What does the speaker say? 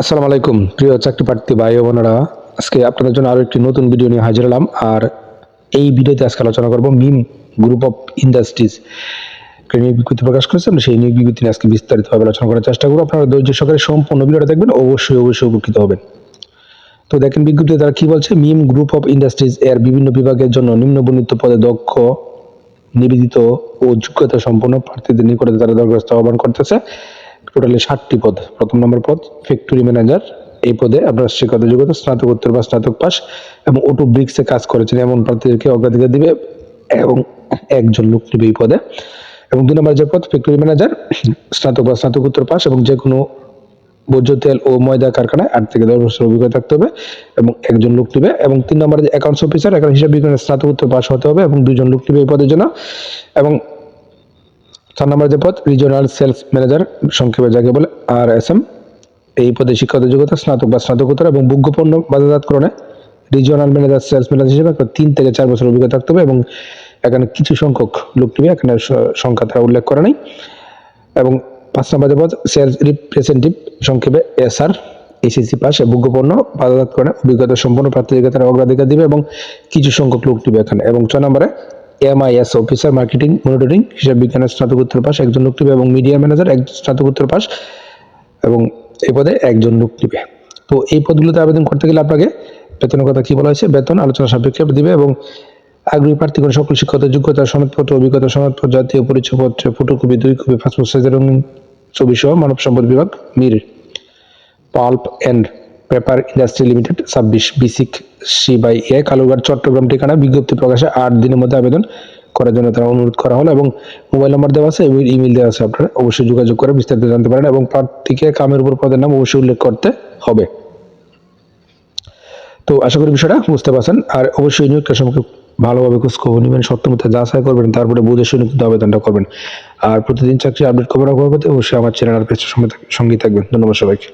আসসালামু আলাইকুম, প্রিয় চাকরি প্রার্থী ভাই বোনেরা। আজকে আপনাদের জন্য আরও একটি নতুন ভিডিও নিয়ে হাজির হলাম। আর এই ভিডিওতে আজকে আলোচনা করব মিম গ্রুপ অফ ইন্ডাস্ট্রিজ। নিয়োগ বিজ্ঞপ্তি প্রকাশ করেছে, আমরা সেই নিয়োগ বিজ্ঞপ্তি নিয়ে আজকে বিস্তারিতভাবে আলোচনা করার চেষ্টা করব। আপনারা ধৈর্য সহকারে সম্পূর্ণ ভিডিওটা দেখবেন, অবশ্যই অবশ্যই উপকৃত হবেন। তো দেখেন, বিজ্ঞপ্তিতে তারা কি বলছে? মিম গ্রুপ অফ ইন্ডাস্ট্রিজ এর বিভিন্ন বিভাগের জন্য নিম্নবর্ণিত পদে দক্ষ, নিবেদিত ও যোগ্যতা সম্পন্ন প্রার্থীদের নিকটে তারা দরখাস্ত আহ্বান করতেছে। টোটালি ষাটটি পদ। প্রথম নম্বর পদ ফ্যাক্টরি ম্যানেজার এই পদে আপনার শিক্ষাগত যোগ্যতা, স্নাতকোত্তর বা স্নাতক পাস এবং অটো ব্রিক্সে কাজ করেছেন। এমন প্রার্থীদেরকে অগ্রাধিকার দিবে এবং একজন লোক নেবে এই পদে। এবং দুই নম্বর যে পদ ফ্যাক্টরি ম্যানেজার স্নাতক বা স্নাতকোত্তর পাস এবং যে কোনো ভোজ্য তেল ও ময়দা কারখানায় আট থেকে দশ বছর অভিজ্ঞতা থাকতে হবে এবং একজন লোক নেবে। এবং তিন নম্বরে যে অ্যাকাউন্টস অফিসার এখানে হিসাব বিজ্ঞানের স্নাতকোত্তর পাস হতে হবে এবং দুজন লোক নেবে এই পদের জন্য। এবং চার নম্বর যে পদ রিজিওনাল সেলস ম্যানেজার সংক্ষেপে যাকে বলে আর এস এম এই পদে শিক্ষাগত যোগ্যতা, স্নাতক বা স্নাতকোত্তর এবং ভোগ্যপণ্য বাজারজাতকরণে রিজিওনাল ম্যানেজার সেলস ম্যানেজার হিসেবে তিন থেকে চার বছর অভিজ্ঞতা থাকতে হবে এবং এখানে কিছু সংখ্যক লোক নেবে এখানে সংখ্যা তারা উল্লেখ করে নাই। এবং পাঁচ নম্বর যে পদ সেলস রিপ্রেজেন্টেটিভ সংক্ষেপে এস আর এসিসি পাস ভোগ্যপণ্য বাজারজাতকরণে অভিজ্ঞতা সম্পন্ন প্রার্থীদেরকে তারা অগ্রাধিকার দিবে এবং কিছু সংখ্যক লোক নেবে এখানে। এবং ছয় নম্বরে এমআইএস অফিসার মার্কেটিং মনিটরিং হিসাব বিজ্ঞানের স্নাতকোত্তর পাস একজন লোক নেবে এবং মিডিয়া ম্যানেজার এক স্নাতকোত্তর পাস এবং এই পদে একজন লোক নেবে তো এই পদগুলোতে আবেদন করতে গেলে আপনাকে বেতনের কথা কী বলা হয়েছে? বেতন, আলোচনা সাপেক্ষে দিবে এবং আগ্রহী প্রার্থীগণ সকল শিক্ষাগত যোগ্যতা, সনদপত্র, অভিজ্ঞতা, সনদপত্র, জাতীয় পরিচয়পত্র ফটোকপি দুই কপি পাসপোর্ট সাইজের রঙিন ছবি সহ মানব সম্পদ বিভাগ, Mir pulp and paper industry limited, ছাব্বিশ BSCIC C by A Kalurghat Chittagong, ঠিকানা, বিজ্ঞপ্তি প্রকাশে আট দিনের মধ্যে আবেদন করার জন্য তারা অনুরোধ করা হলো এবং মোবাইল নাম্বার দেওয়া আছে এবং ইমেল দেওয়া আছে আপনারা। অবশ্যই যোগাযোগ করে বিস্তারিত জানতে পারেন এবং প্রার্থীকে কামের উপর পদের নাম অবশ্যই উল্লেখ করতে হবে। তো আশা করি বিষয়টা বুঝতে পারছেন। আর অবশ্যই নিয়োগটা সম্পর্কে ভালোভাবে খোঁজ খবর নেবেন সত্যমতে যাচাই করবেন, তারপরে বুঝে শুনে কিন্তু আবেদনটা করবেন। আর প্রতিদিন চাকরি আপডেট খবর অবশ্যই আমার চ্যানেল আর পেজের সঙ্গে থাকবেন। ধন্যবাদ সবাইকে।